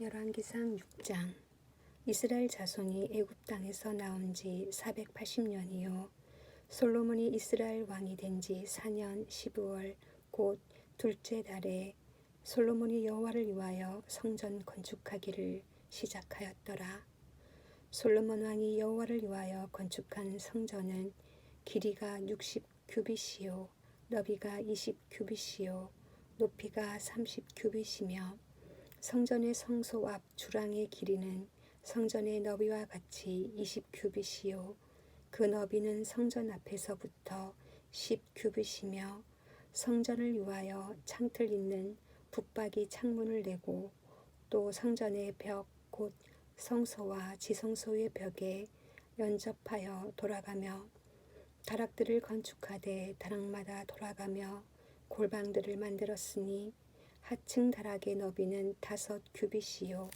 열왕기상 6장. 이스라엘 자손이 애굽 땅에서 나온 지 480년이요. 솔로몬이 이스라엘 왕이 된 지 4년 12월 곧 둘째 달에 솔로몬이 여호와를 위하여 성전 건축하기를 시작하였더라. 솔로몬 왕이 여호와를 위하여 건축한 성전은 길이가 60 규빗이요 너비가 20 규빗이요 높이가 30 규빗이며 성전의 성소 앞 주랑의 길이는 성전의 너비와 같이 20 규빗이요. 그 너비는 성전 앞에서부터 10 규빗이며 성전을 위하여 창틀 있는 북박이 창문을 내고 또 성전의 벽 곧 성소와 지성소의 벽에 연접하여 돌아가며 다락들을 건축하되 다락마다 돌아가며 골방들을 만들었으니 하층 다락의 너비는 다섯 규빗이요.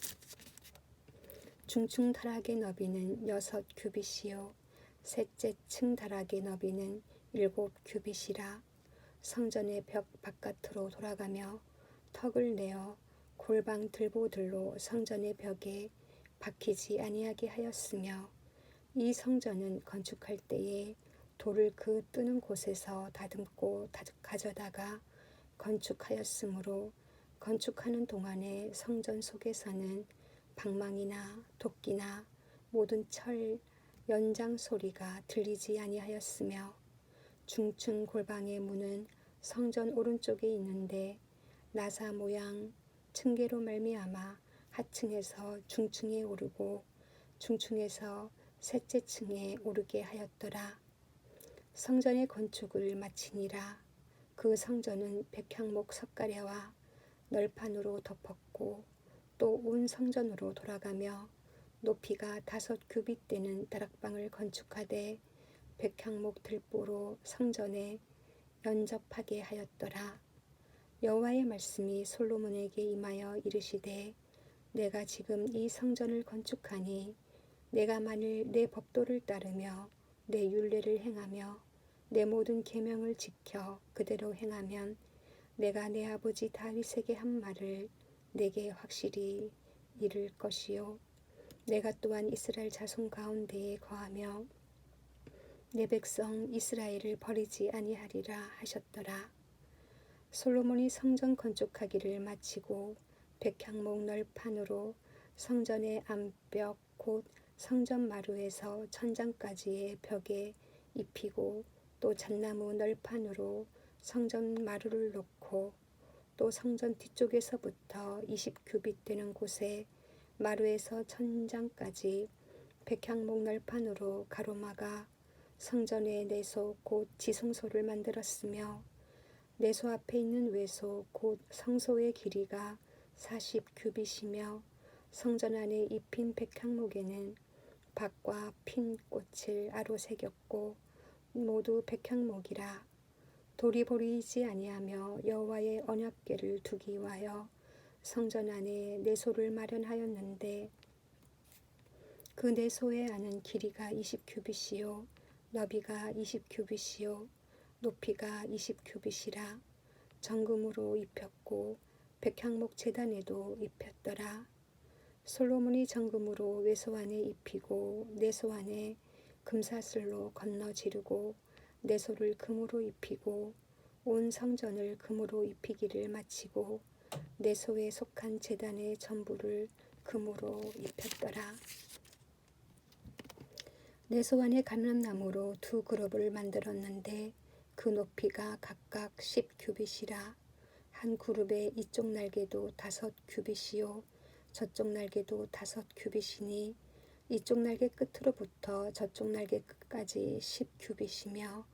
중층 다락의 너비는 여섯 규빗이요. 셋째 층 다락의 너비는 일곱 규빗이라 성전의 벽 바깥으로 돌아가며 턱을 내어 골방 들보들로 성전의 벽에 박히지 아니하게 하였으며 이 성전은 건축할 때에 돌을 그 뜨는 곳에서 다듬고 가져다가 건축하였으므로 건축하는 동안에 성전 속에서는 방망이나 도끼나 모든 철 연장 소리가 들리지 아니하였으며 중층 골방의 문은 성전 오른쪽에 있는데 나사 모양 층계로 말미암아 하층에서 중층에 오르고 중층에서 셋째 층에 오르게 하였더라. 성전의 건축을 마치니라. 그 성전은 백향목 석가래와 널판으로 덮었고 또 온 성전으로 돌아가며 높이가 다섯 규빗 되는 다락방을 건축하되 백향목 들보로 성전에 연접하게 하였더라. 여호와의 말씀이 솔로몬에게 임하여 이르시되 내가 지금 이 성전을 건축하니 내가 만일 내 법도를 따르며 내 율례를 행하며 내 모든 계명을 지켜 그대로 행하면 내가 내 아버지 다윗에게 한 말을 내게 확실히 이룰 것이요 내가 또한 이스라엘 자손 가운데에 거하며 내 백성 이스라엘을 버리지 아니하리라 하셨더라. 솔로몬이 성전 건축하기를 마치고 백향목 널판으로 성전의 암벽 곧 성전 마루에서 천장까지의 벽에 입히고 또 잣나무 널판으로 성전 마루를 놓고 또 성전 뒤쪽에서부터 20규빗 되는 곳에 마루에서 천장까지 백향목 널판으로 가로막아 성전의 내소 곧 지성소를 만들었으며 내소 앞에 있는 외소 곧 성소의 길이가 40규빗이며 성전 안에 입힌 백향목에는 박과 핀 꽃을 아로 새겼고 모두 백향목이라 돌이 보이지 아니하며 여호와의 언약궤를 두기 위하여 성전 안에 내소를 마련하였는데 그 내소의 안은 길이가 20규빗이요 너비가 20규빗이요 높이가 20규빗이라. 정금으로 입혔고 백향목 재단에도 입혔더라. 솔로몬이 정금으로 외소 안에 입히고 내소 안에 금사슬로 건너 지르고 내 소를 금으로 입히고 온 성전을 금으로 입히기를 마치고 내 소에 속한 재단의 전부를 금으로 입혔더라. 내 소 안에 감람나무로 두 그룹을 만들었는데 그 높이가 각각 10 규빗이라 한 그룹의 이쪽 날개도 다섯 규빗이요 저쪽 날개도 다섯 규빗이니 이쪽 날개 끝으로부터 저쪽 날개 끝까지 10 규빗이며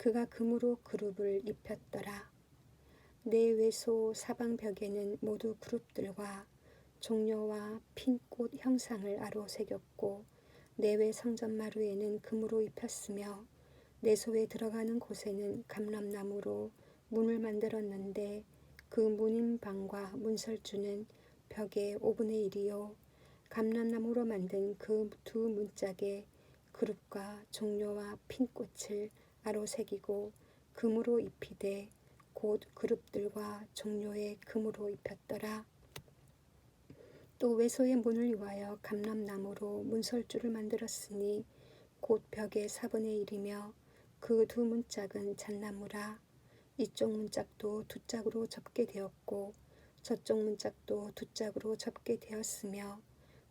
그가 금으로 그룹을 입혔더라. 내 외소 사방벽에는 모두 그룹들과 종려와 핀꽃 형상을 아로 새겼고 내외 성전 마루에는 금으로 입혔으며 내소에 들어가는 곳에는 감람나무로 문을 만들었는데 그 문인방과 문설주는 벽의 5분의 1이요 감람나무로 만든 그 두 문짝에 그룹과 종려와 핀꽃을 아로 새기고 금으로 입히되 곧 그룹들과 종려에 금으로 입혔더라. 또 외소의 문을 위하여 감람나무로 문설주를 만들었으니 곧 벽의 4분의 1이며 그 두 문짝은 잣나무라. 이쪽 문짝도 두 짝으로 접게 되었고 저쪽 문짝도 두 짝으로 접게 되었으며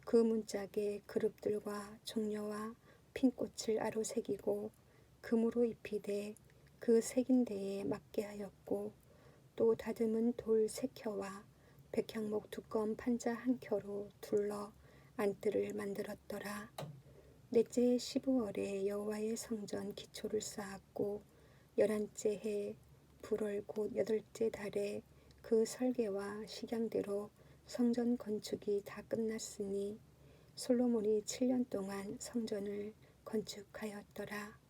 그 문짝에 그룹들과 종려와 핀꽃을 아로 새기고 금으로 입히되 그 새긴 데에 맞게 하였고 또 다듬은 돌 세 켜와 백향목 두꺼운 판자 한 켜로 둘러 안뜰을 만들었더라. 넷째 15월에 여호와의 성전 기초를 쌓았고 열한째 해 불월 곧 여덟째 달에 그 설계와 식양대로 성전 건축이 다 끝났으니 솔로몬이 7년 동안 성전을 건축하였더라.